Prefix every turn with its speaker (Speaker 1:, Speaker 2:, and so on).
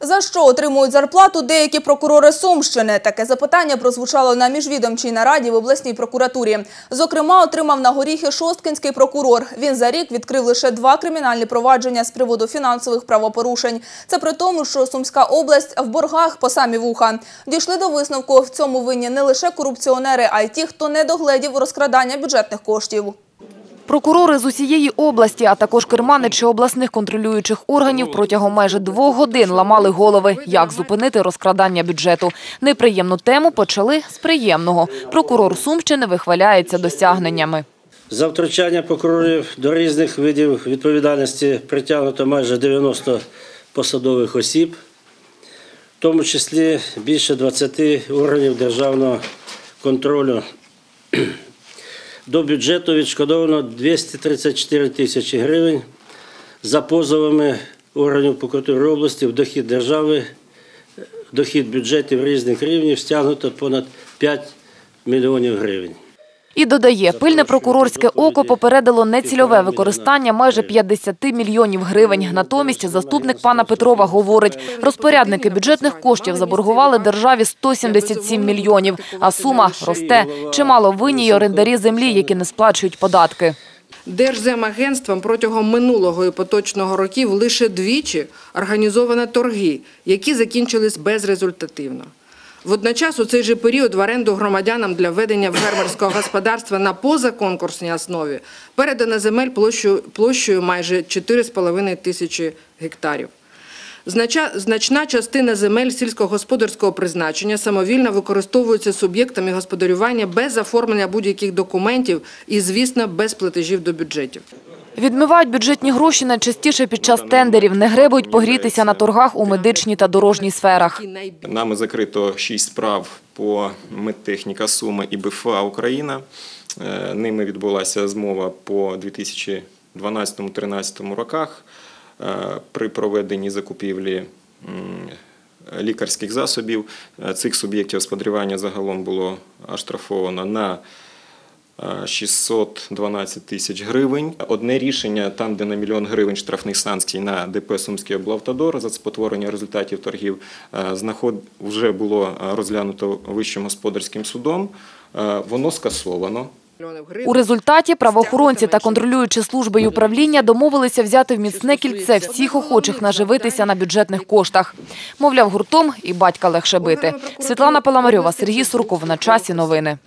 Speaker 1: За що отримують зарплату деякі прокурори Сумщини? Таке запитання прозвучало на міжвідомчій нараді в обласній прокуратурі. Зокрема, отримав на горіхи Шосткинський прокурор. Він за рік відкрив лише два кримінальні провадження з приводу фінансових правопорушень. Це при тому, що Сумська область в боргах по самі вуха. Дійшли до висновку, в цьому винні не лише корупціонери, а й ті, хто не догледів розкрадання бюджетних коштів.
Speaker 2: Прокурори з усієї області, а також керманичі обласних контролюючих органів протягом майже двох годин ламали голови, як зупинити розкрадання бюджету. Неприємну тему почали з приємного. Прокурор Сумщини вихваляється досягненнями.
Speaker 3: За втручання прокурорів до різних видів відповідальності притягнуто майже 90 посадових осіб, в тому числі більше 20 органів державного контролю. До бюджету відшкодовано 234 тисячі гривень за позовами органів прокуратури області в дохід держави, в дохід бюджетів різних рівнів стягнуто понад 5 мільйонів гривень.
Speaker 2: І додає, пильне прокурорське око попередило нецільове використання майже 50 мільйонів гривень. Натомість заступник пана Петрова говорить, розпорядники бюджетних коштів заборгували державі 177 мільйонів, а сума росте. Чимало винні й орендарі землі, які не сплачують податки.
Speaker 4: Держземагентством протягом минулого і поточного років лише двічі організовано торги, які закінчились безрезультативно. Водночас у цей же період в оренду громадянам для ведення фермерського господарства на позаконкурсній основі передано земель площею, площею майже 4,5 тисячі гектарів. Значна частина земель сільськогосподарського призначення самовільно використовується суб'єктами господарювання без оформлення будь-яких документів і, звісно, без платежів до бюджетів.
Speaker 2: Відмивають бюджетні гроші найчастіше під час тендерів, не гребують погрітися на торгах у медичній та дорожній сферах.
Speaker 5: Нами закрито шість справ по медтехніка Суми і БФА Україна. Е, Ними відбулася змова по 2012-2013 роках е, при проведенні закупівлі лікарських засобів. Е, Цих суб'єктів господарювання загалом було оштрафовано на 612 тисяч гривень. Одне рішення, там, де на мільйон гривень штрафних санкцій на ДП Сумський облавтодор за спотворення результатів торгів, е, знаход вже було розглянуто Вищим господарським судом. Е, Воно скасовано.
Speaker 2: У результаті правоохоронці та контролюючі служби й управління домовилися взяти в міцне кільце всіх охочих наживитися на бюджетних коштах. Мовляв, гуртом і батька легше бити. Світлана Паламарьова, Сергій Сурков. На часі новини.